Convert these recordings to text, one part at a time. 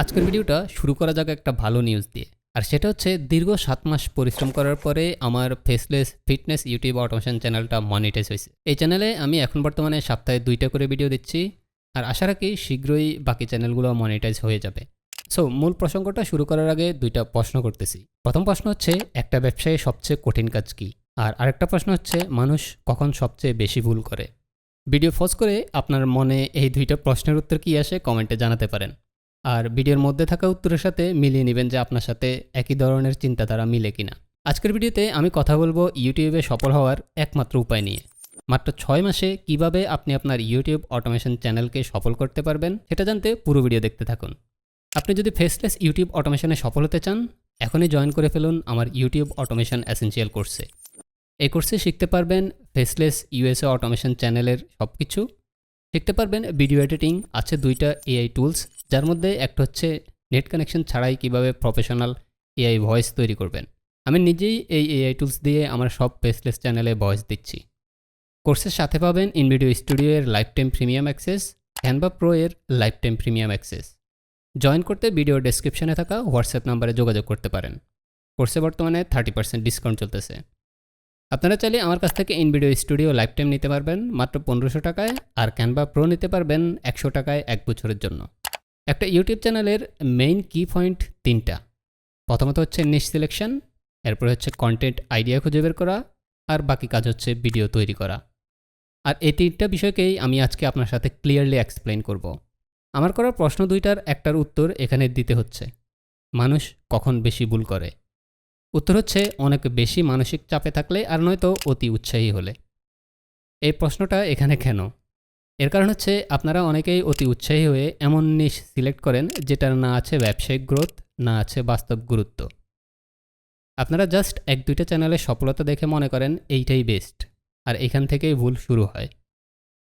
আজকের ভিডিওটা শুরু করা যাক একটা ভালো নিউজ দিয়ে। আর সেটা হচ্ছে, দীর্ঘ সাত মাস পরিশ্রম করার পরে আমার ফেসলেস ফিটনেস ইউটিউব অটোমেশন চ্যানেলটা মনিটাইজ হয়েছে। এই চ্যানেলে আমি এখন বর্তমানে সপ্তাহে দুইটা করে ভিডিও দিচ্ছি। আর আশা রাখি শীঘ্রই বাকি চ্যানেলগুলো মনিটাইজ হয়ে যাবে। সো মূল প্রসঙ্গটা শুরু করার আগে দুইটা প্রশ্ন করতেছি। প্রথম প্রশ্ন হচ্ছে, একটা ব্যবসায়ে সবচেয়ে কঠিন কাজ কি? আর আরেকটা প্রশ্ন হচ্ছে, মানুষ কখন সবচেয়ে বেশি ভুল করে? ভিডিও ফোজ করে আপনার মনে এই দুইটা প্রশ্নের উত্তর কি আসে কমেন্টে জানাতে পারেন। আর ভিডিওর মধ্যে থাকা উত্তরের সাথে মিলিয়ে নেবেন যে আপনার সাথে একই ধরনের চিন্তাধারা মিলে কিনা। আজকের ভিডিওতে আমি কথা বলব ইউটিউবে সফল হওয়ার একমাত্র উপায় নিয়ে। মাত্র ছয় মাসে কীভাবে আপনি আপনার ইউটিউব অটোমেশন চ্যানেলকে সফল করতে পারবেন সেটা জানতে পুরো ভিডিও দেখতে থাকুন। আপনি যদি ফেসলেস ইউটিউব অটোমেশনে সফল হতে চান, এখনই জয়েন করে ফেলুন আমার ইউটিউব অটোমেশন অ্যাসেন্সিয়াল কোর্সে। এই কোর্সে শিখতে পারবেন ফেসলেস ইউএসএ অটোমেশন চ্যানেলের সব কিছু শিখতে পারবেন ভিডিও এডিটিং, আছে দুইটা এআই টুলস যার মধ্যে একটা হচ্ছে নেট কানেকশন ছাড়াই কীভাবে প্রফেশনাল এআই ভয়েস তৈরি করবেন। আমি নিজেই এই এআই টুলস দিয়ে আমার সব পেসলেস চ্যানেলে ভয়েস দিচ্ছি। কোর্সের সাথে পাবেন ইনভিডিও স্টুডিও এর lifetime premium access, Canva pro এর life time premium access. Join করতে ভিডিও ডেসক্রিপশনে থাকা হোয়াটসঅ্যাপ নাম্বারে যোগাযোগ করতে পারেন। কোর্সে বর্তমানে থার্টি পার্সেন্ট ডিসকাউন্ট চলতেছে। আপনারা চাইলে আমার কাছ থেকে ইনভিডিও স্টুডিও লাইফ টাইম নিতে পারবেন, মাত্র পনেরোশো টাকায়, আর ক্যানভা প্রো নিতে পারবেন একশো টাকায় এক বছরের জন্য। একটা ইউটিউব চ্যানেলের মেইন কি পয়েন্ট তিনটা। প্রথমত হচ্ছে নিশ সিলেকশন এরপরে হচ্ছে কন্টেন্ট আইডিয়া খুঁজে বের করা, আর বাকি কাজ হচ্ছে ভিডিও তৈরি করা। আর এই তিনটা বিষয়কেই আমি আজকে আপনার সাথে ক্লিয়ারলি এক্সপ্লেন করব। আমার করা প্রশ্ন দুইটার, একটার উত্তর এখানে দিতে হচ্ছে। মানুষ কখন বেশি ভুল করে? উত্তর হচ্ছে অনেক বেশি মানসিক চাপে থাকলে আর নয়তো অতি উৎসাহী হলে। এই প্রশ্নটা এখানে কেন? এর কারণ হচ্ছে আপনারা অনেকেই অতি উৎসাহী হয়ে এমন নিশ সিলেক্ট করেন যেটার না আছে ব্যবসায়িক গ্রোথ না আছে বাস্তব গুরুত্ব। আপনারা জাস্ট এক দুইটা চ্যানেলের সফলতা দেখে মনে করেন এইটাই বেস্ট আর এখান থেকেই ভুল শুরু হয়।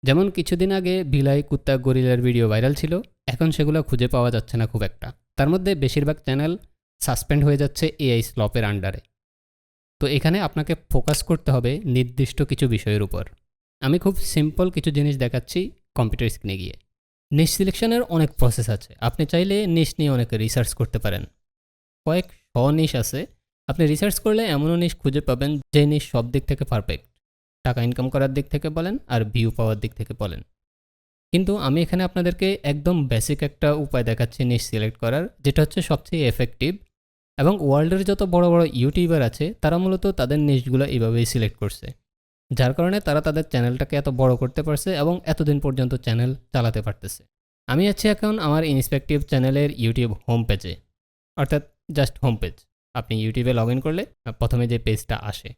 যেমন কিছুদিন আগে বিলাই কুত্তা গরিলার ভিডিও ভাইরাল ছিল, এখন সেগুলো খুঁজে পাওয়া যাচ্ছে না খুব একটা। তার মধ্যে বেশিরভাগ চ্যানেল সাসপেন্ড হয়ে যাচ্ছে এআই স্লপের আন্ডারে তো এখানে আপনাকে ফোকাস করতে হবে নির্দিষ্ট কিছু বিষয়ের উপর। আমি খুব সিম্পল কিছু জিনিস দেখাচ্ছি কম্পিউটার স্ক্রিনে গিয়ে। নিশ সিলেকশনের অনেক প্রসেস আছে। আপনি চাইলে নিশ নিয়ে অনেক রিসার্চ করতে পারেন। কয়েক শ নিশ আছে। আপনি রিসার্চ করলে এমনও নিশ খুঁজে পাবেন যে নিশ সব দিক থেকে পারফেক্ট টাকা ইনকাম করার দিক থেকে বলেন আর ভিউ পাওয়ার দিক থেকে বলেন। কিন্তু আমি এখানে আপনাদেরকে একদম বেসিক একটা উপায় দেখাচ্ছি নিশ সিলেক্ট করার, যেটা হচ্ছে সবচেয়ে এফেক্টিভ এবং ওয়ার্ল্ডের যত বড় বড় ইউটিউবার আছে, তারা মূলত তাদের নিশগুলো এইভাবেই সিলেক্ট করছে। যার কারণে তারা তাদের চ্যানেলটাকে এত বড় করতে পারছে এবং এতদিন পর্যন্ত চ্যানেল চালাতে পারতেছে। আমি আছি এখন আমার ইন্সপেক্টিভ চ্যানেলের ইউটিউব হোম পেজে, অর্থাৎ জাস্ট হোম পেজ। আপনি ইউটিউবে লগ ইন করলে প্রথমে যে পেজটা আসে।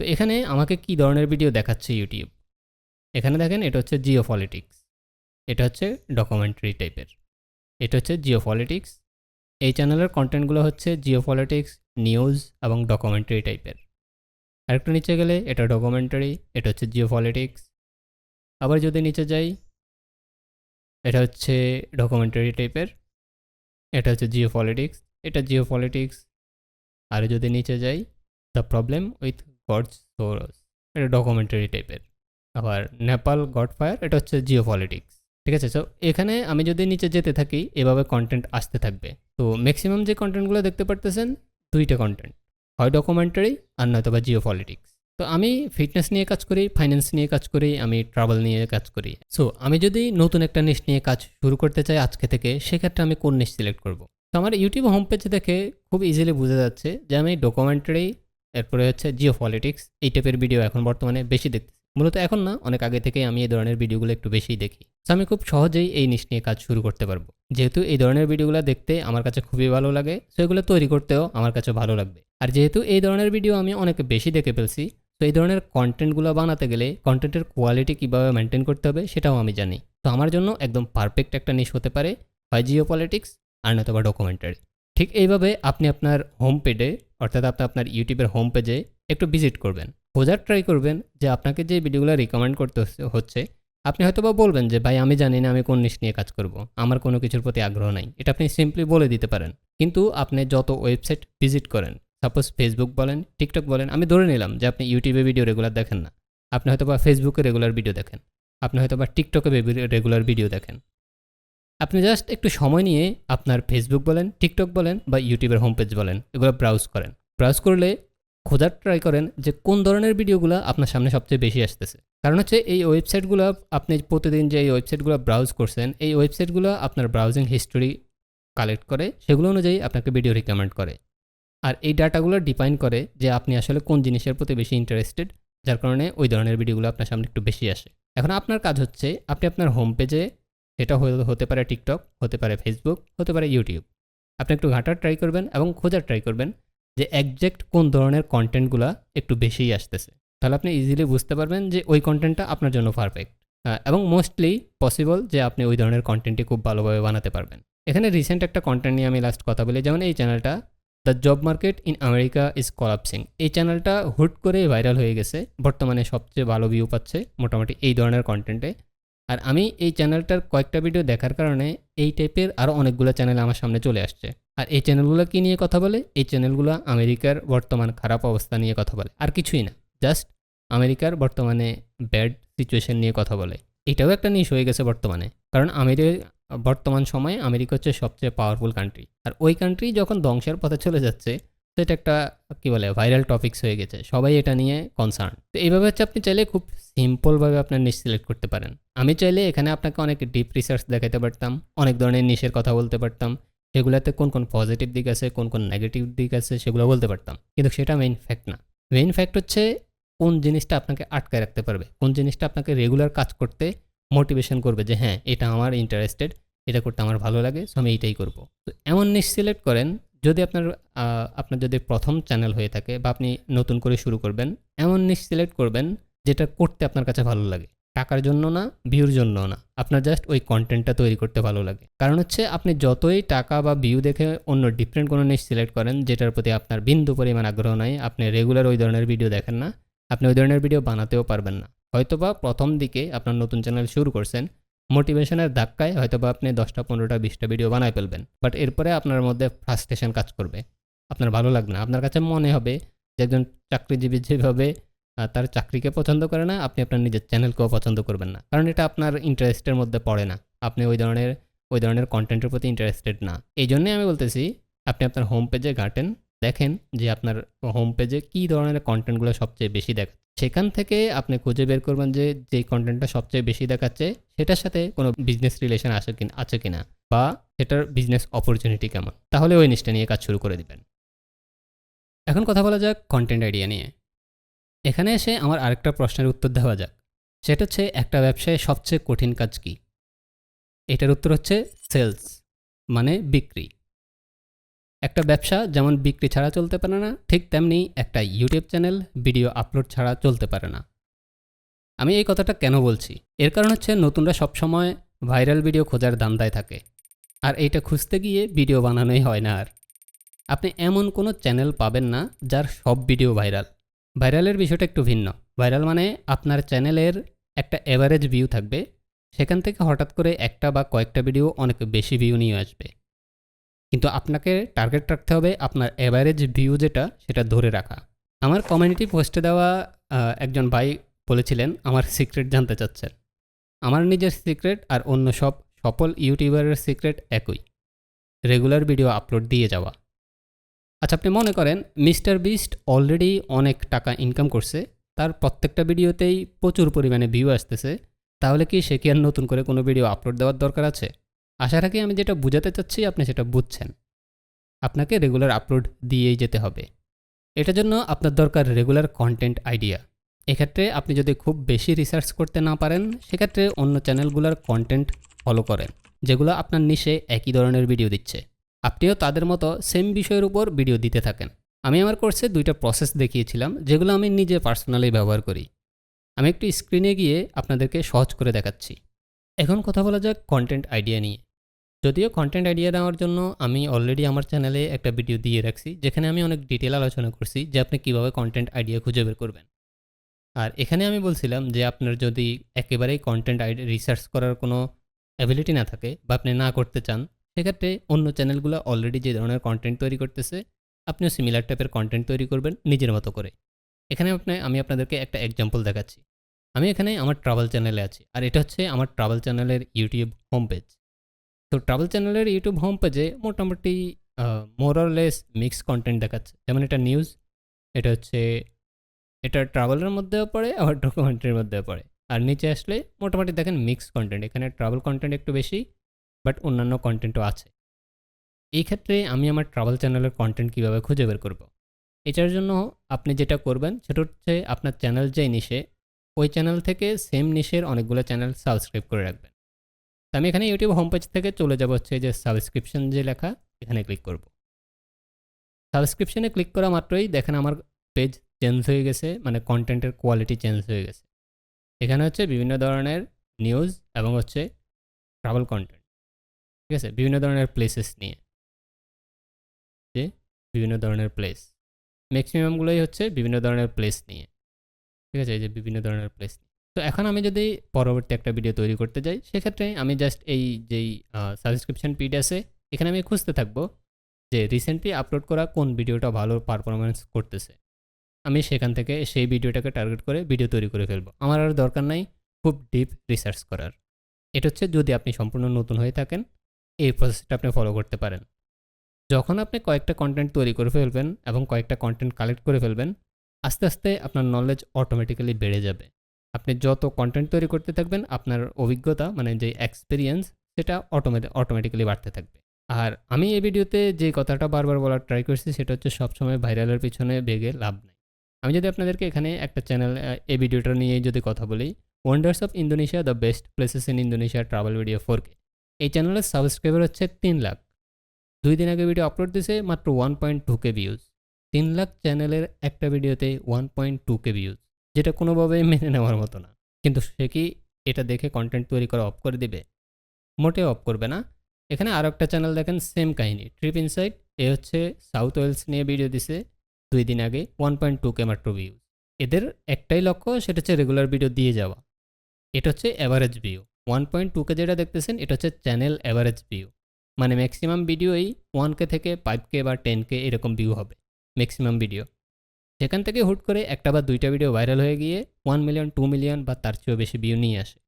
তো এখানে আমাকে কি ধরনের ভিডিও দেখাচ্ছে ইউটিউব? এখানে দেখেন, এটা হচ্ছে জিও পলিটিক্স এটা হচ্ছে ডকুমেন্টারি টাইপের। এটা হচ্ছে জিও পলিটিক্স এই চ্যানেলের কন্টেন্টগুলো হচ্ছে জিও পলিটিক্স নিউজ এবং ডকুমেন্টারি টাইপের। আরেকটু নিচে গেলে, এটা ডকুমেন্টারি এটা হচ্ছে জিও পলিটিক্স আবার যদি নিচে যাই, এটা হচ্ছে ডকুমেন্টারি টাইপের এটা হচ্ছে জিও পলিটিক্স এটা জিও পলিটিক্স আর যদি নিচে যাই the problem with God's sores এটা ডকুমেন্টারি টাইপের আবার নেপাল গড ফায়ার এটা হচ্ছে জিও পলিটিক্স ঠিক আছে? সো এখানে আমি যদি নিচে যেতে থাকি, এভাবে কন্টেন্ট আসতে থাকবে। তো ম্যাক্সিমাম যে কন্টেন্টগুলো দেখতে পারতেছেন, দুইটা কন্টেন্ট হয় ডকুমেন্টারি আর নয়তো বা জিও পলিটিক্স তো আমি ফিটনেস নিয়ে কাজ করি ফাইন্যান্স নিয়ে কাজ করি, আমি ট্রাভেল নিয়ে কাজ করি। সো আমি যদি নতুন একটা নিশ নিয়ে কাজ শুরু করতে চাই আজকে থেকে, সেক্ষেত্রে আমি কোন নিশ সিলেক্ট করব? তো আমার ইউটিউব হোম পেজ দেখে খুব ইজিলি বোঝা যাচ্ছে যে আমি ডকুমেন্টারি এরপরে হচ্ছে জিও পলিটিক্স এই টাইপের ভিডিও এখন বর্তমানে বেশি দেখতে মূলত এখন না, অনেক আগে থেকেই আমি এই ধরনের ভিডিওগুলো একটু বেশিই দেখি। তো আমি খুব সহজেই এই নিশ নিয়ে কাজ শুরু করতে পারব। যেহেতু এই ধরনের ভিডিওগুলো দেখতে আমার কাছে খুবই ভালো লাগে তো এগুলো তৈরি করতেও আমার কাছে ভালো লাগবে। আর যেহেতু এই ধরনের ভিডিও আমি অনেক বেশি দেখে ফেলছি তো এই ধরনের কন্টেন্টগুলো বানাতে গেলে কন্টেন্টের কোয়ালিটি কীভাবে মেনটেন করতে হবে সেটাও আমি জানি। তো আমার জন্য একদম পারফেক্ট একটা নিশ হতে পারে, হয় জিও পলিটিক্স আর নয়তো বা ডকুমেন্টারি ঠিক এইভাবে আপনি আপনার হোম পেজে অর্থাৎ আপনি আপনার ইউটিউবের হোম পেজে একটু ভিজিট করবেন। বোঝার ট্রাই করবেন যে আপনাকে যে ভিডিওগুলো রিকমেন্ড করতে হচ্ছে আপনি হয়তো বা বলবেন যে, ভাই, আমি জানি না আমি কোন নিশ নিয়ে কাজ করব। আমার কোনো কিছুর প্রতি আগ্রহ নাই। এটা আপনি সিম্পলি বলে দিতে পারেন। কিন্তু আপনি যত ওয়েবসাইট ভিজিট করেন সাপোজ ফেসবুক বলেন টিকটক বলেন, আমি ধরে নিলাম যে, আপনি ইউটিউবে ভিডিও রেগুলার দেখেন না। আপনি হয়তো বা ফেসবুকে রেগুলার ভিডিও দেখেন। আপনি হয়তো বা টিকটকে রেগুলার ভিডিও দেখেন। আপনি জাস্ট একটু সময় নিয়ে আপনার ফেসবুক বলেন টিকটক বলেন বা ইউটিউবের হোম পেজ বলেন, এগুলো ব্রাউজ করেন। ব্রাউজ করলে খোঁজার ট্রাই করেন যে, কোন ধরনের ভিডিওগুলো আপনার সামনে সবচেয়ে বেশি আসতেছে। কারণ হচ্ছে এই ওয়েবসাইটগুলো আপনি প্রতিদিন যে এই ওয়েবসাইটগুলো ব্রাউজ করছেন, এই ওয়েবসাইটগুলো আপনার ব্রাউজিং হিস্টোরি কালেক্ট করে, সেগুলো অনুযায়ী আপনাকে ভিডিও রিকমেন্ড করে। আর এই ডাটাগুলো ডিফাইন করে যে আপনি আসলে কোন জিনিসের প্রতি বেশি ইন্টারেস্টেড যার কারণে ওই ধরনের ভিডিওগুলো আপনার সামনে একটু বেশি আসে। এখন আপনার কাজ হচ্ছে, আপনি আপনার হোম পেজে সেটা হতে পারে টিকটক হতে পারে ফেসবুক হতে পারে ইউটিউব আপনি একটু ঘাটার ট্রাই করবেন এবং খোঁজার ট্রাই করবেন যে একজ্যাক্ট কোন ধরনের কন্টেন্টগুলো একটু বেশিই আসতেছে। তাহলে আপনি ইজিলি বুঝতে পারবেন যে ওই কন্টেন্টটা আপনার জন্য পারফেক্ট এবং মোস্টলি পসিবল যে আপনি ওই ধরনের কন্টেন্টটি খুব ভালোভাবে বানাতে পারবেন। এখানে রিসেন্ট একটা কন্টেন্ট নিয়ে আমি লাস্ট কথা বলি, যেমন এই চ্যানেলটা the job market in America is collapsing এই চ্যানেলটা হুট করে ভাইরাল হয়ে গেছে, বর্তমানে সবচেয়ে ভালো ভিউ পাচ্ছে মোটামুটি এই ধরনের কন্টেন্টে আর আমি এই চ্যানেলটার কয়েকটা ভিডিও দেখার কারণে এই টাইপের আরও অনেকগুলো চ্যানেল আমার সামনে চলে আসছে। আর এই চ্যানেলগুলো কী নিয়ে কথা বলে? এই চ্যানেলগুলো আমেরিকার বর্তমান খারাপ অবস্থা নিয়ে কথা বলে, আর কিছুই না। জাস্ট আমেরিকার বর্তমানে ব্যাড সিচুয়েশন নিয়ে কথা বলে। এটাও একটা নিউজ হয়ে গেছে বর্তমানে। কারণ আমেরিকা, বর্তমান সময়ে আমেরিকা হচ্ছে সবচেয়ে পাওয়ারফুল কান্ট্রি আর ওই কান্ট্রি যখন ধ্বংসের পথে চলে যাচ্ছে এটা একটা, কি বলে ভাইরাল টপিকস হয়ে গেছে। সবাই এটা নিয়ে কনসার্ন তো এইভাবে হচ্ছে আপনি চাইলে খুব সিম্পলভাবে আপনার নিশ সিলেক্ট করতে পারেন। আমি চাইলে এখানে আপনাকে অনেক ডিপ রিসার্চ দেখাতে পারতাম, অনেক ধরনের নিশের কথা বলতে পারতাম। সেগুলোতে কোন কোন পজিটিভ দিক আছে, কোন কোন নেগেটিভ দিক আছে, সেগুলো বলতে পারতাম। কিন্তু সেটা মেইন ফ্যাক্ট না। মেইন ফ্যাক্ট হচ্ছে কোন জিনিসটা আপনাকে আটকায় রাখতে পারবে? কোন জিনিসটা আপনাকে রেগুলার কাজ করতে মোটিভেশন করবে যে হ্যাঁ এটা আমার ইন্টারেস্টেড এটা করতে আমার ভালো লাগে সো আমি এইটাই করব। তো এমন নিশ সিলেক্ট করেন, যদি আপনার আপনার যদি প্রথম চ্যানেল হয়ে থাকে বা আপনি নতুন করে শুরু করবেন, এমন নিশ সিলেক্ট করবেন যেটা করতে আপনার কাছে ভালো লাগে। টাকার জন্য না ভিউর জন্য না। আপনার জাস্ট ওই কন্টেন্টটা তৈরি করতে ভালো লাগে। কারণ হচ্ছে, আপনি যতই টাকা বা ভিউ দেখে অন্য ডিফারেন্ট কোনো নিশ সিলেক্ট করেন, যেটার প্রতি আপনার বিন্দু পরিমাণ আগ্রহ নাই, আপনি রেগুলার ওই ধরনের ভিডিও দেখেন না আপনি ওই ধরনের ভিডিও বানাতেও পারবেন না। হয়তোবা প্রথম দিকে আপনার নতুন চ্যানেল শুরু করছেন মোটিভেশনের ধাক্কায় হয়তোবা আপনি দশটা, পনেরোটা, বিশটা ভিডিও বানায় ফেলবেন বাট এরপরে আপনার মধ্যে ফ্রাস্ট্রেশন কাজ করবে। আপনার ভালো লাগবে না। আপনার কাছে মনে হবে যে একজন চাকরিজীবী যেভাবে তার চাকরিকে পছন্দ করে না, আপনি আপনার নিজের চ্যানেলকেও পছন্দ করবেন না। কারণ এটা আপনার ইন্টারেস্টের মধ্যে পড়ে না। আপনি ওই ধরনের ওই ধরনের কন্টেন্টের প্রতি ইন্টারেস্টেড না। এই জন্যই আমি বলতেছি, আপনি আপনার হোম পেজে ঘাটেন দেখেন যে আপনার হোম পেজে কী ধরনের কন্টেন্টগুলো সবচেয়ে বেশি দেখা সেখান থেকে আপনি খুঁজে বের করবেন যে যেই কন্টেন্টটা সবচেয়ে বেশি দেখাচ্ছে, সেটার সাথে কোনো বিজনেস রিলেশন আছে কিনা আছে কিনা বা সেটার বিজনেস অপরচুনিটি কেমন। তাহলে ওই নিচটা নিয়ে কাজ শুরু করে দিবেন। এখন কথা বলা যাক কন্টেন্ট আইডিয়া নিয়ে। এখানে এসে আমার আরেকটা প্রশ্নের উত্তর দেওয়া যাক। সেটা হচ্ছে, একটা ব্যবসায় সবচেয়ে কঠিন কাজ কি? এটার উত্তর হচ্ছে সেলস মানে বিক্রি। একটা ব্যবসা যেমন বিক্রি ছাড়া চলতে পারে না, ঠিক তেমনি একটা ইউটিউব চ্যানেল ভিডিও আপলোড ছাড়া চলতে পারে না। আমি এই কথাটা কেন বলছি? এর কারণ হচ্ছে নতুনরা সবসময় ভাইরাল ভিডিও খোঁজার দান্দায় থাকে। আর এইটা খুঁজতে গিয়ে ভিডিও বানানোই হয় না আর। আপনি এমন কোনো চ্যানেল পাবেন না যার সব ভিডিও ভাইরাল ভাইরালের বিষয়টা একটু ভিন্ন। ভাইরাল মানে আপনার চ্যানেলের একটা এভারেজ ভিউ থাকবে। সেখান থেকে হঠাৎ করে একটা বা কয়েকটা ভিডিও অনেক বেশি ভিউ নিয়ে আসবে। কিন্তু আপনাকে টার্গেট রাখতে হবে আপনার অ্যাভারেজ ভিউ যেটা, সেটা ধরে রাখা। আমার কমিউনিটি পোস্টে দেওয়া একজন ভাই বলেছিলেন, আমার সিক্রেট জানতে চাচ্ছেন। আমার নিজের সিক্রেট আর অন্য সব সফল ইউটিউবারের সিক্রেট একই। রেগুলার ভিডিও আপলোড দিয়ে যাওয়া। আচ্ছা আপনি মনে করেন মিস্টার বিস্ট অলরেডি অনেক টাকা ইনকাম করছে, তার প্রত্যেকটা ভিডিওতেই প্রচুর পরিমাণে ভিউ আসতেছে, তাহলে কি সে কি আর নতুন করে কোনো ভিডিও আপলোড দেওয়ার দরকার আছে? আশা রাখি আমি যেটা বোঝাতে চাচ্ছি, আপনি সেটা বুঝছেন। আপনাকে রেগুলার আপলোড দিয়েই যেতে হবে। এটার জন্য আপনার দরকার রেগুলার কন্টেন্ট আইডিয়া এক্ষেত্রে আপনি যদি খুব বেশি রিসার্চ করতে না পারেন, সেক্ষেত্রে অন্য চ্যানেলগুলোর কন্টেন্ট ফলো করেন, যেগুলো আপনার নিশে একই ধরনের ভিডিও দিচ্ছে। আপনিও তাদের মতো সেম বিষয়ের উপর ভিডিও দিতে থাকেন। আমি আমার কোর্সে দুইটা প্রসেস দেখিয়েছিলাম, যেগুলো আমি নিজে পার্সোনালি ব্যবহার করি। আমি একটু স্ক্রিনে গিয়ে আপনাদেরকে সহজ করে দেখাচ্ছি। এখন কথা বলা যাক কন্টেন্ট আইডিয়া নিয়ে। যদিও কন্টেন্ট আইডিয়া দেওয়ার জন্য আমি অলরেডি আমার চ্যানেলে একটা ভিডিও দিয়ে রাখছি, যেখানে আমি অনেক ডিটেল আলোচনা করছি যে আপনি কীভাবে কন্টেন্ট আইডিয়া খুঁজে বের করবেন। আর এখানে আমি বলছিলাম যে আপনার যদি একেবারেই কন্টেন্ট আইডিয়া রিসার্চ করার কোনো অ্যাবিলিটি না থাকে বা আপনি না করতে চান, সেক্ষেত্রে অন্য চ্যানেলগুলো অলরেডি যে ধরনের কন্টেন্ট তৈরি করতেছে, আপনিও সিমিলার টাইপের কন্টেন্ট তৈরি করবেন নিজের মতো করে। এখানে আপনি, আমি আপনাদেরকে একটা এক্সাম্পল দেখাচ্ছি। আমি এখানে আমার ট্রাভেল চ্যানেলে আছি, আর এটা হচ্ছে আমার ট্রাভেল চ্যানেলের ইউটিউব হোম পেজ তো ট্রাভেল চ্যানেলের ইউটিউব হোম পেজে মোটামুটি মোরলেস মিক্স কন্টেন্ট দেখাচ্ছে। যেমন এটা নিউজ এটা হচ্ছে, এটা ট্রাভেলের মধ্যেও পড়ে, আবার ডকুমেন্টারির মধ্যেও পড়ে। আর নিচে আসলে মোটামুটি দেখেন মিক্স কন্টেন্ট এখানে ট্রাভেল কন্টেন্ট একটু বেশি বাট অন্যান্য কন্টেন্টও আছে। এই ক্ষেত্রে আমি আমার ট্রাভেল চ্যানেলের কন্টেন্ট কীভাবে খুঁজে বের করব? এটার জন্য আপনি যেটা করবেন, সেটা হচ্ছে আপনার চ্যানেল যে নিশে ওই চ্যানেল থেকে সেম নিশের অনেকগুলো চ্যানেল সাবস্ক্রাইব করে রাখবেন। তো আমি এখানে ইউটিউব হোম পেজ থেকে চলে যাব হচ্ছে যে সাবস্ক্রিপশন যে লেখা, এখানে ক্লিক করব। সাবস্ক্রিপশনে ক্লিক করা মাত্রই দেখেন আমার পেজ চেঞ্জ হয়ে গেছে মানে কন্টেন্টের কোয়ালিটি চেঞ্জ হয়ে গেছে। এখানে হচ্ছে বিভিন্ন ধরনের নিউজ এবং হচ্ছে ট্রাভেল কন্টেন্ট ঠিক আছে? বিভিন্ন ধরনের প্লেসেস নিয়ে, যে বিভিন্ন ধরনের প্লেস ম্যাক্সিমামগুলোই হচ্ছে বিভিন্ন ধরনের প্লেস নিয়ে, ঠিক আছে? এই যে বিভিন্ন ধরনের প্লেস নিয়ে। তো এখন আমি যদি পরবর্তী একটা ভিডিও তৈরি করতে যাই, সেক্ষেত্রে আমি জাস্ট এই যেই সাবস্ক্রিপশন পিড আছে, এখানে আমি খুঁজতে থাকব যে রিসেন্টলি আপলোড করা কোন ভিডিওটা ভালো পারফরমেন্স করতেছে। আমি সেখান থেকে সেই ভিডিওটাকে টার্গেট করে ভিডিও তৈরি করে ফেলব। আমার আর দরকার নাই খুব ডিপ রিসার্চ করার। এটা হচ্ছে যদি আপনি সম্পূর্ণ নতুন হয়ে থাকেন, এই প্রসেসটা আপনি ফলো করতে পারেন। যখন আপনি কয়েকটা কন্টেন্ট তৈরি করে ফেলবেন এবং কয়েকটা কন্টেন্ট কালেক্ট করে ফেলবেন, আস্তে আস্তে আপনার নলেজ অটোমেটিক্যালি বেড়ে যাবে। আপনি যত কন্টেন্ট তৈরি করতে থাকবেন, আপনার অভিজ্ঞতা মানে যে এক্সপিরিয়েন্স সেটা অটোমেটিক অটোমেটিক্যালি বাড়তে থাকবে। আর আমি এই ভিডিওতে যে কথাটা বারবার বলার ট্রাই করছি, সেটা হচ্ছে সবসময় ভাইরালের পিছনে বেগে লাভ নেই। আমি যদি আপনাদেরকে এখানে একটা চ্যানেল এই ভিডিওটা নিয়ে যদি কথা বলি wonders of Indonesia the best places in Indonesia travel video four K এই চ্যানেলের সাবস্ক্রাইবার হচ্ছে তিন লাখ। দুই দিন আগে ভিডিও আপলোড দিছে মাত্র one point two K views তিন লাখ চ্যানেলের একটা ভিডিওতে one point two K views যেটা কোনোভাবেই মেনে নেওয়ার মতো না। কিন্তু সে কি এটা দেখে কন্টেন্ট তৈরি করা অফ করে দিবে? মোটেও অফ করবে না। এখানে আরও একটা চ্যানেল দেখেন সেম কাহিনী। ট্রিপ ইনসাইট এ হচ্ছে সাউথ ওয়েলস নিয়ে ভিডিও দিছে দুই দিন আগে ওয়ান পয়েন্ট টু কে মাত্র ভিউজ এদের একটাই লক্ষ্য, সেটা হচ্ছে রেগুলার ভিডিও দিয়ে যাওয়া। এটা হচ্ছে average view one point two K যেটা দেখতেছেন, এটা হচ্ছে চ্যানেল অ্যাভারেজ ভিউ মানে ম্যাক্সিমাম ভিডিওই ওয়ান কে থেকে ফাইভ কে বা টেন কে এরকম ভিউ হবে ম্যাক্সিমাম ভিডিও সেখান থেকে হুট করে একটা বা দুইটা ভিডিও ভাইরাল হয়ে গিয়ে ওয়ান মিলিয়ন টু মিলিয়ন বা তার চেয়েও বেশি ভিউ নিয়ে আসে।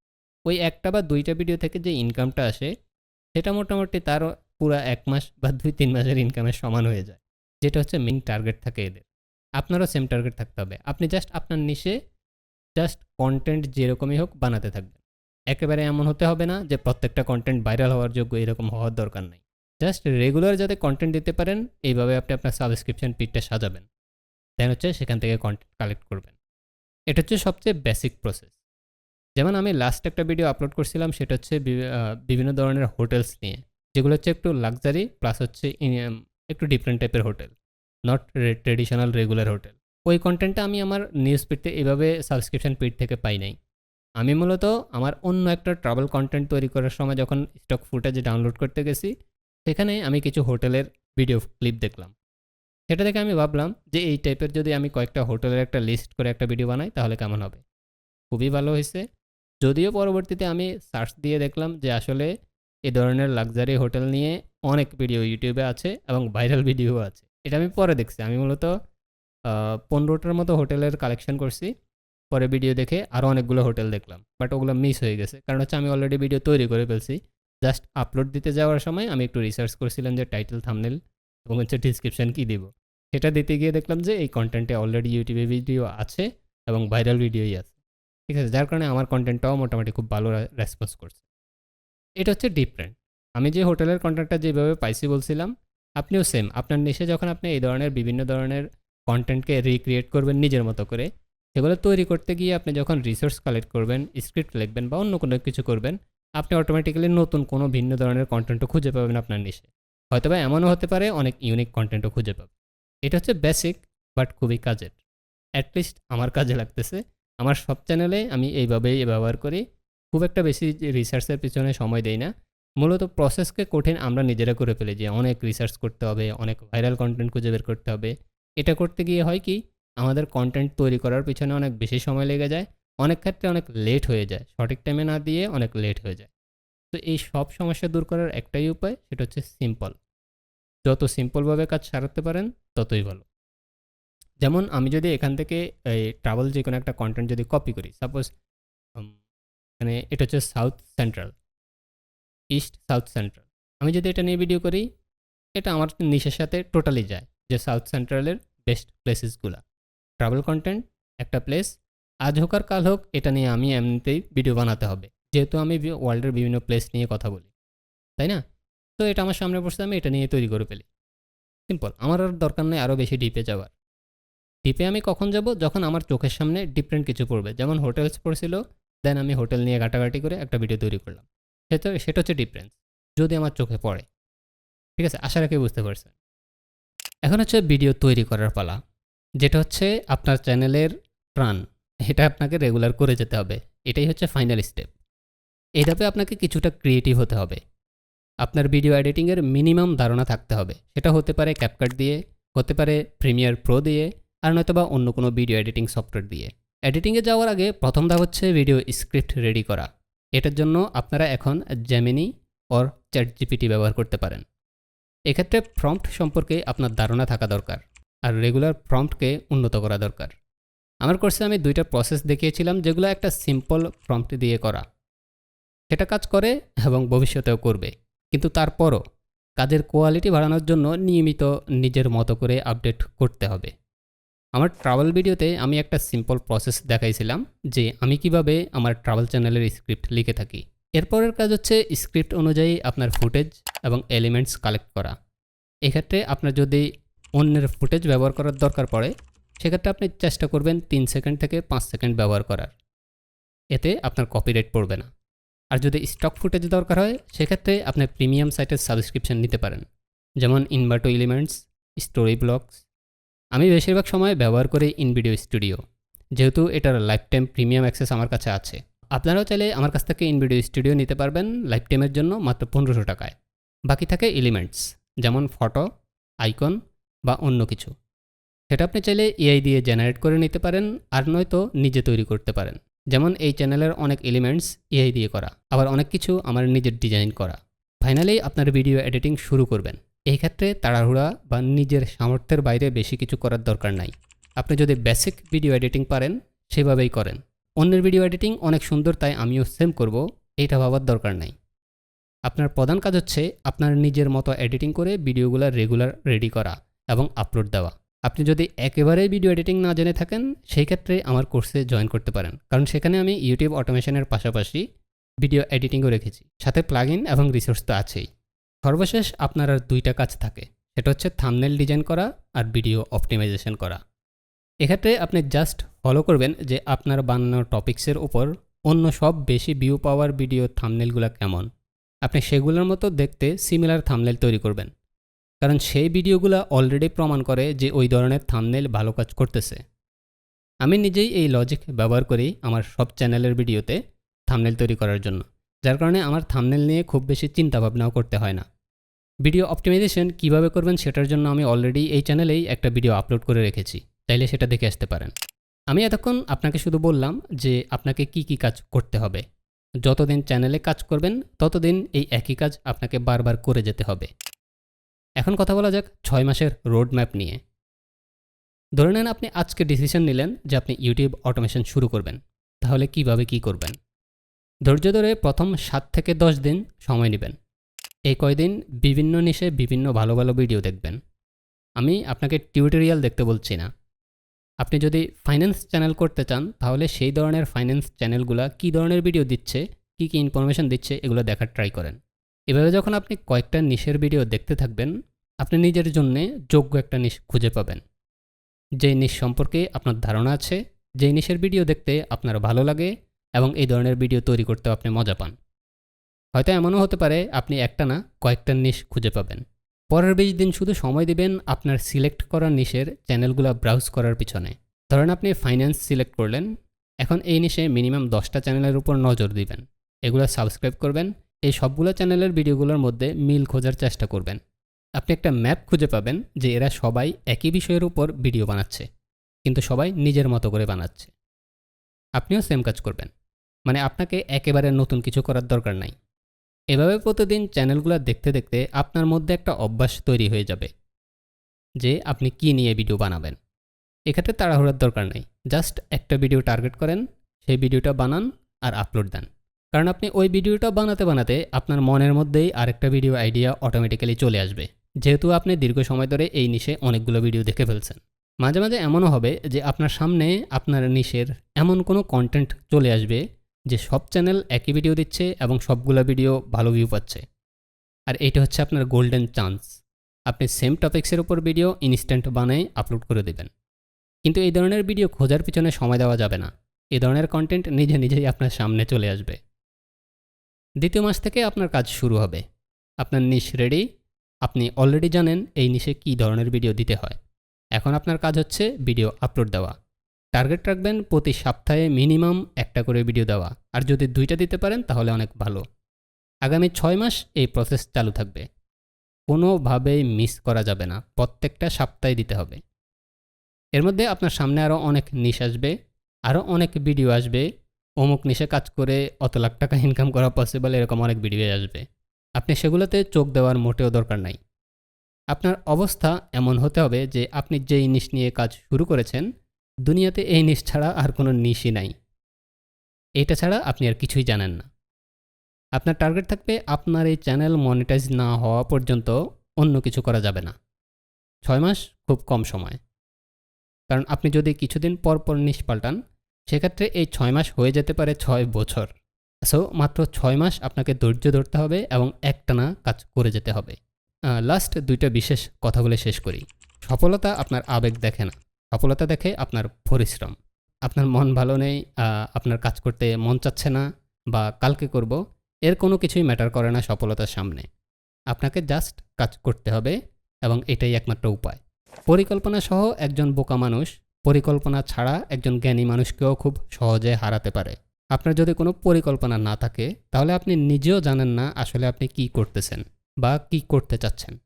ওই একটা বা দুইটা ভিডিও থেকে যে ইনকামটা আসে, সেটা মোটামুটি তার পুরো এক মাস বা দুই, তিন মাসের ইনকামের সমান হয়ে যায়, যেটা হচ্ছে মেইন টার্গেট থাকে এদের। আপনারও সেম টার্গেট থাকতে হবে। আপনি জাস্ট আপনার নিশে জাস্ট কন্টেন্ট যেরকমই হোক বানাতে থাকবেন। একেবারে এমন হতে হবে না যে প্রত্যেকটা কন্টেন্ট ভাইরাল হওয়ার যোগ্য এরকম হওয়ার দরকার নেই। জাস্ট রেগুলার যাতে কন্টেন্ট দিতে পারেন, এইভাবে আপনি আপনার সাবস্ক্রিপশন পিটটা সাজাবেন। দেন হচ্ছে সেখান থেকে কন্টেন্ট কালেক্ট করবেন। এটা হচ্ছে সবচেয়ে বেসিক প্রসেস যেমন আমি লাস্ট একটা ভিডিও আপলোড করছিলাম, সেটা হচ্ছে বিভিন্ন ধরনের হোটেলস নিয়ে। যেগুলো হচ্ছে একটু লাক্সারি প্লাস হচ্ছে একটু ডিফারেন্ট টাইপের hotel not traditional regular hotel ওই কন্টেন্টটা আমি আমার নিউজ পিটতে এভাবে সাবস্ক্রিপশন পিট থেকে পাই নাই। আমি মূলত আমার অন্য একটা ট্রাভেল কন্টেন্ট তৈরি করার সময় যখন স্টক ফুটেজ ডাউনলোড করতে গেছি, সেখানে আমি কিছু হোটেলের ভিডিও ক্লিপ দেখলাম। সেটা দেখে আমি ভাবলাম যে এই টাইপের যদি আমি কয়েকটা হোটেলের একটা লিস্ট করে একটা ভিডিও বানাই, তাহলে কেমন হবে? খুবই ভালো হয়েছে। যদিও পরবর্তীতে আমি সার্চ দিয়ে দেখলাম যে আসলে এ ধরনের লাক্সারি হোটেল নিয়ে অনেক ভিডিও ইউটিউবে আছে এবং ভাইরাল ভিডিও আছে। এটা আমি পরে দেখছি। আমি মূলত পনেরোটার মতো হোটেলের কালেকশন করছি। পরে ভিডিও দেখে আরও অনেকগুলো হোটেল দেখলাম। বাট ওগুলো মিস হয়ে গেছে। কারণ হচ্ছে আমি অলরেডি ভিডিও তৈরি করে ফেলছি। জাস্ট আপলোড দিতে যাওয়ার সময় আমি একটু রিসার্চ করছিলাম যে টাইটেল থামনেল এবং হচ্ছে ডিসক্রিপশান কী দিব। সেটা দিতে গিয়ে দেখলাম যে এই কন্টেন্টে অলরেডি ইউটিউবে ভিডিও আছে এবং ভাইরাল ভিডিওই আছে। ঠিক আছে, যার কারণে আমার কন্টেন্টটাও মোটামুটি খুব ভালো রেসপন্স করছে। এটা হচ্ছে ডিফারেন্ট আমি যে হোটেলের কন্টেন্টটা যেভাবে পাইছি বলছিলাম, আপনিও সেম আপনার নিশে যখন আপনি এই ধরনের, বিভিন্ন ধরনের কন্টেন্টকে রিক্রিয়েট করবেন নিজের মতো করে, সেগুলো তৈরি করতে গিয়ে আপনি যখন রিসোর্স কালেক্ট করবেন স্ক্রিপ্ট লিখবেন বা অন্য কোনো কিছু করবেন, আপনি অটোমেটিক্যালি নতুন কোনো ভিন্ন ধরনের কন্টেন্টও খুঁজে পাবেন আপনার নিশে। হয়তো বা এমনও হতে পারে, অনেক ইউনিক কন্টেন্টও খুঁজে পাবেন। এটা হচ্ছে বেসিক বাট খুবই কাজের। অ্যাটলিস্ট আমার কাজে লাগতেছে। আমার সব চ্যানেলে আমি এইভাবেই ব্যবহার করি। খুব একটা বেশি রিসার্চের পিছনে সময় দেই না। মূলত প্রসেসকে কঠিন আমরা নিজেরা করে ফেলি যে অনেক রিসার্চ করতে হবে, অনেক ভাইরাল কন্টেন্ট খুঁজে বের করতে হবে। এটা করতে গিয়ে হয় কি, আমাদের কন্টেন্ট তৈরি করার পিছনে অনেক বেশি সময় লেগে যায়, অনেক ক্ষেত্রে অনেক লেট হয়ে যায়। সঠিক টাইমে না দিয়ে অনেক লেট হয়ে যায়। তো এই সব সমস্যা দূর করার একটাই উপায়, সেটা হচ্ছে সিম্পল যত সিম্পলভাবে কাজ সারাতে পারেন, ততই ভালো। যেমন আমি যদি এখান থেকে, এই ট্রাভেল যে কোনো একটা কন্টেন্ট যদি কপি করি সাপোজ মানে এটা হচ্ছে south central east south central আমি যদি এটা নিয়ে ভিডিও করি, এটা আমার নিশের সাথে টোটালি যায় যে সাউথ সেন্ট্রালের বেস্ট প্লেসেসগুলো ট্রাভেল কন্টেন্ট একটা প্লেস আজ হোক আর কাল হোক, এটা নিয়ে আমি এমনিতেই ভিডিও বানাতে হবে। যেহেতু আমি ওয়ার্ল্ডের বিভিন্ন প্লেস নিয়ে কথা বলি, তাই না? তো এটা আমার সামনে বসে আমি এটা নিয়ে তৈরি করে ফেলি। সিম্পল আমার আর দরকার নেই আরও বেশি ডিপে যাওয়ার। ডিপে আমি কখন যাব? যখন আমার চোখের সামনে ডিফারেন্ট কিছু পড়বে। যেমন হোটেলস পড়ছিল দেন আমি হোটেল নিয়ে ঘাটাঘাটি করে একটা ভিডিও তৈরি করলাম। সেটা সেটা হচ্ছে ডিফারেন্স যদি আমার চোখে পড়ে। ঠিক আছে? আশা রাখি বুঝতে পারছেন। এখন হচ্ছে ভিডিও তৈরি করার পালা, যেটা হচ্ছে আপনার চ্যানেলের প্রাণ। এটা আপনাকে রেগুলার করে যেতে হবে। এটাই হচ্ছে ফাইনাল স্টেপ এই ধাপে আপনাকে কিছুটা ক্রিয়েটিভ হতে হবে। আপনার ভিডিও এডিটিংয়ের মিনিমাম ধারণা থাকতে হবে। সেটা হতে পারে ক্যাপকাট দিয়ে, হতে পারে প্রিমিয়ার প্রো দিয়ে, আর নয়তো বা অন্য কোনো ভিডিও এডিটিং সফটওয়্যার দিয়ে। এডিটিংয়ে যাওয়ার আগে প্রথম ধাপ হচ্ছে ভিডিও স্ক্রিপ্ট রেডি করা। এটার জন্য আপনারা এখন জেমিনি অর চ্যাট জিপিটি ব্যবহার করতে পারেন। এক্ষেত্রে প্রম্পট সম্পর্কে আপনার ধারণা থাকা দরকার, আর রেগুলার প্রম্পটকে উন্নত করা দরকার। আমার কোর্সে আমি দুইটা প্রসেস দেখিয়েছিলাম, যেগুলো একটা সিম্পল প্রম্পট দিয়ে করা। সেটা কাজ করে এবং ভবিষ্যতেও করবে। কিন্তু তারপরও কাজের কোয়ালিটি বাড়ানোর জন্য নিয়মিত নিজের মতো করে আপডেট করতে হবে। আমার ট্রাভেল ভিডিওতে আমি একটা সিম্পল প্রসেস দেখাইছিলাম যে আমি কীভাবে আমার ট্রাভেল চ্যানেলের স্ক্রিপ্ট লিখে থাকি। এরপরের কাজ হচ্ছে স্ক্রিপ্ট অনুযায়ী আপনার ফুটেজ এবং এলিমেন্টস কালেক্ট করা। এক্ষেত্রে আপনার যদি অন্যের ফুটেজ ব্যবহার করার দরকার পড়ে, সেক্ষেত্রে আপনি চেষ্টা করবেন তিন সেকেন্ড থেকে পাঁচ সেকেন্ড ব্যবহার করার। এতে আপনার কপিরাইট পড়বে না। আর যদি স্টক ফুটেজ দরকার হয়, সেক্ষেত্রে আপনি প্রিমিয়াম সাইটের সাবস্ক্রিপশন নিতে পারেন। যেমন ইনভার্টো এলিমেন্টস স্টোরি ব্লগস আমি বেশিরভাগ সময় ব্যবহার করি ইনভিডিও স্টুডিও যেহেতু এটার লাইফ টাইম প্রিমিয়াম অ্যাক্সেস আমার কাছে আছে। আপনারাও চাইলে আমার কাছ থেকে ইনভিডিও স্টুডিও নিতে পারবেন লাইফ টাইমের জন্য মাত্র পনেরোশো টাকায়। বাকি থাকে এলিমেন্টস যেমন ফটো আইকন বা অন্য কিছু। সেটা আপনি চাইলে এআই দিয়ে জেনারেট করে নিতে পারেন, আর নয়তো নিজে তৈরি করতে পারেন। যেমন এই চ্যানেলের অনেক এলিমেন্টস এআই দিয়ে করা, আবার অনেক কিছু আমার নিজের ডিজাইন করা। ফাইনালি আপনার ভিডিও এডিটিং শুরু করবেন। এই ক্ষেত্রে তাড়াহুড়া বা নিজের সামর্থ্যের বাইরে বেশি কিছু করার দরকার নাই। আপনি যদি বেসিক ভিডিও এডিটিং পারেন, সেভাবেই করেন। অন্যের ভিডিও এডিটিং অনেক সুন্দর, তাই আমিও সেম করব এটা ভাবার দরকার নাই। আপনার প্রধান কাজ হচ্ছে আপনার নিজের মতো এডিটিং করে ভিডিওগুলো রেগুলার রেডি করা এবং আপলোড দেওয়া। আপনি যদি একেবারেই ভিডিও এডিটিং না জেনে থাকেন, সেই ক্ষেত্রে আমার কোর্সে জয়েন করতে পারেন। কারণ সেখানে আমি ইউটিউব অটোমেশনের পাশাপাশি ভিডিও এডিটিংও রেখেছি। সাথে প্লাগ ইন এবং রিসোর্স তো আছেই। সর্বশেষ আপনার আর দুইটা কাজ থাকে। সেটা হচ্ছে থামনেল ডিজাইন করা আর ভিডিও অপটিমাইজেশন করা। এক্ষেত্রে আপনি জাস্ট ফলো করবেন যে আপনার বানানো টপিক্সের উপর অন্য সব বেশি ভিউ পাওয়ার ভিডিও থামনেলগুলো কেমন। আপনি সেগুলোর মতো দেখতে সিমিলার থামনেল তৈরি করবেন। কারণ সেই ভিডিওগুলো অলরেডি প্রমাণ করে যে ওই ধরনের থামনেল ভালো কাজ করতেছে। আমি নিজেই এই লজিক ব্যবহার করি আমার সব চ্যানেলের ভিডিওতে থামনেল তৈরি করার জন্য। যার কারণে আমার থামনেল নিয়ে খুব বেশি চিন্তা ভাবনাও করতে হয় না। ভিডিও অপটিমাইজেশন কীভাবে করবেন সেটার জন্য আমি অলরেডি এই চ্যানেলেই একটা ভিডিও আপলোড করে রেখেছি। তাইলে সেটা দেখে আসতে পারেন। আমি এতক্ষণ আপনাকে শুধু বললাম যে আপনাকে কি কি কাজ করতে হবে। যতদিন চ্যানেলে কাজ করবেন, ততদিন এই একই কাজ আপনাকে বারবার করে যেতে হবে। এখন কথা বলা যাক ছয় মাসের রোড ম্যাপ নিয়ে। ধরে নেন আপনি আজকে ডিসিশন নিলেন যে আপনি ইউটিউব অটোমেশন শুরু করবেন। তাহলে কীভাবে কি করবেন? ধৈর্য ধরে প্রথম সাত থেকে দশ দিন সময় নেবেন। এই কয়দিন বিভিন্ন নিশে বিভিন্ন ভালো ভালো ভিডিও দেখবেন। আমি আপনাকে টিউটোরিয়াল দেখতে বলছি না। আপনি যদি ফাইন্যান্স চ্যানেল করতে চান, তাহলে সেই ধরনের ফাইন্যান্স চ্যানেলগুলো কী ধরনের ভিডিও দিচ্ছে, কী কী ইনফরমেশন দিচ্ছে, এগুলো দেখার ট্রাই করেন। এভাবে যখন আপনি কয়েকটা নিশের ভিডিও দেখতে থাকবেন, আপনি নিজের জন্য যোগ্য একটা নিশ খুঁজে পাবেন। যেই নিশ সম্পর্কে আপনার ধারণা আছে, যেই নিশের ভিডিও দেখতে আপনার ভালো লাগে এবং এই ধরনের ভিডিও তৈরি করতে আপনি মজা পান। হয়তো এমনও হতে পারে, আপনি একটা না, কয়েকটা নিশ খুঁজে পাবেন। পরের বিশ দিন শুধু সময় দিবেন আপনার সিলেক্ট করা নিশের চ্যানেলগুলো ব্রাউজ করার পিছনে। ধরেন আপনি ফাইন্যান্স সিলেক্ট করলেন, এখন এই নিশে মিনিমাম দশটা চ্যানেলের উপর নজর দিবেন। এগুলো সাবস্ক্রাইব করবেন এই সবগুলো চ্যানেলের ভিডিওগুলোর মধ্যে মিল খোঁজার চেষ্টা করবেন। আপনি একটা ম্যাপ খুঁজে পাবেন যে এরা সবাই একই বিষয়ের উপর ভিডিও বানাচ্ছে, কিন্তু সবাই নিজের মতো করে বানাচ্ছে। আপনিও সেম কাজ করবেন। মানে আপনাকে একেবারে নতুন কিছু করার দরকার নাই। এভাবে প্রতিদিন চ্যানেলগুলো দেখতে দেখতে আপনার মধ্যে একটা অভ্যাস তৈরি হয়ে যাবে যে আপনি কি নিয়ে ভিডিও বানাবেন। এক্ষেত্রে তাড়াহুড়ার দরকার নেই। জাস্ট একটা ভিডিও টার্গেট করেন, সেই ভিডিওটা বানান আর আপলোড দেন। কারণ আপনি ওই ভিডিওটা বানাতে বানাতে আপনার মনের মধ্যেই আরেকটা ভিডিও আইডিয়া অটোমেটিক্যালি চলে আসবে। যেহেতু আপনি দীর্ঘ সময় ধরে এই নিশে অনেকগুলো ভিডিও দেখে ফেলছেন। মাঝে মাঝে এমনও হবে যে আপনার সামনে আপনার নিশের এমন কোনো কন্টেন্ট চলে আসবে যে সব চ্যানেল একই ভিডিও দিচ্ছে এবং সবগুলো ভিডিও ভালো ভিউ পাচ্ছে। আর এইটা হচ্ছে আপনার গোল্ডেন চান্স আপনি সেম টপিক্সের উপর ভিডিও ইনস্ট্যান্ট বানায় আপলোড করে দেবেন। কিন্তু এই ধরনের ভিডিও খোঁজার পিছনে সময় দেওয়া যাবে না। এই ধরনের কন্টেন্ট নিজে নিজেই আপনার সামনে চলে আসবে। দ্বিতীয় মাস থেকে আপনার কাজ শুরু হবে। আপনার নিশ রেডি আপনি অলরেডি জানেন এই নিশে কী ধরনের ভিডিও দিতে হয়। এখন আপনার কাজ হচ্ছে ভিডিও আপলোড দেওয়া। টার্গেট রাখবেন প্রতি সপ্তাহে মিনিমাম একটা করে ভিডিও দেওয়া। আর যদি দুইটা দিতে পারেন তাহলে অনেক ভালো। আগামী ছয় মাস এই প্রসেস চালু থাকবে। কোনোভাবেই মিস করা যাবে না। প্রত্যেকটা সপ্তাহে দিতে হবে। এর মধ্যে আপনার সামনে আরও অনেক নিশ আসবে। আরও অনেক ভিডিও আসবে। অমুক নিশে কাজ করে অত লাখ টাকা ইনকাম করা পসিবল এরকম অনেক ভিডিও আসবে। আপনি সেগুলোতে চোখ দেওয়ার মোটেও দরকার নাই। আপনার অবস্থা এমন হতে হবে যে আপনি যেই নিশ নিয়ে কাজ শুরু করেছেন, দুনিয়াতে এই নিশ ছাড়া আর কোনো নিশই নাই। এটা ছাড়া আপনি আর কিছুই জানেন না। আপনার টার্গেট থাকবে আপনার এই চ্যানেল মনিটাইজ না হওয়া পর্যন্ত অন্য কিছু করা যাবে না। ছয় মাস খুব কম সময়। কারণ আপনি যদি কিছুদিন পর পর নিশ পাল্টান সেক্ষেত্রে এই ছয় মাস হয়ে যেতে পারে ছয় বছর। সো মাত্র ছয় মাস আপনাকে ধৈর্য ধরতে হবে এবং একটানা কাজ করে যেতে হবে। লাস্ট দুইটা বিশেষ কথা বলে শেষ করি। সফলতা আপনার আবেগ দেখে না। সফলতা দেখে আপনার পরিশ্রম। আপনার মন ভালো নেই আপনার কাজ করতে মন চাচ্ছে না বা কালকে করব, এর কোনো কিছুই ম্যাটার করে না সফলতার সামনে। আপনাকে জাস্ট কাজ করতে হবে এবং এটাই একমাত্র উপায়। পরিকল্পনা সহ একজন বোকা মানুষ পরিকল্পনা ছাড়া একজন জ্ঞানী মানুষকেও খুব সহজে হারাতে পারে। আপনার যদি কোনো পরিকল্পনা না থাকে, তাহলে আপনি নিজেও জানেন না আসলে আপনি কি করতেছেন বা কি করতে চাচ্ছেন।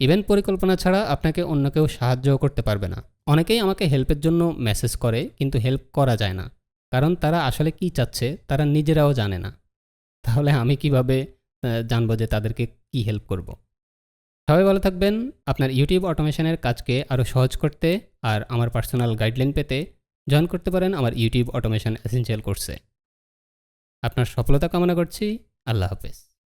ইভেন পরিকল্পনা ছাড়া আপনাকে অন্য কেউ সাহায্যও করতে পারবে না। অনেকেই আমাকে হেল্পের জন্য মেসেজ করে, কিন্তু হেল্প করা যায় না। কারণ তারা আসলে কি চাচ্ছে, তারা নিজেরাও জানে না। তাহলে আমি কীভাবে জানব যে তাদেরকে কি হেল্প করব। সবাই ভালো থাকবেন। আপনার ইউটিউব অটোমেশনের কাজকে আরও সহজ করতে আর আমার পার্সোনাল গাইডলাইন পেতে জয়েন করতে পারেন আমার ইউটিউব অটোমেশন এসেন্সিয়াল কোর্সে আপনার সফলতা কামনা করছি। আল্লাহ হাফেজ।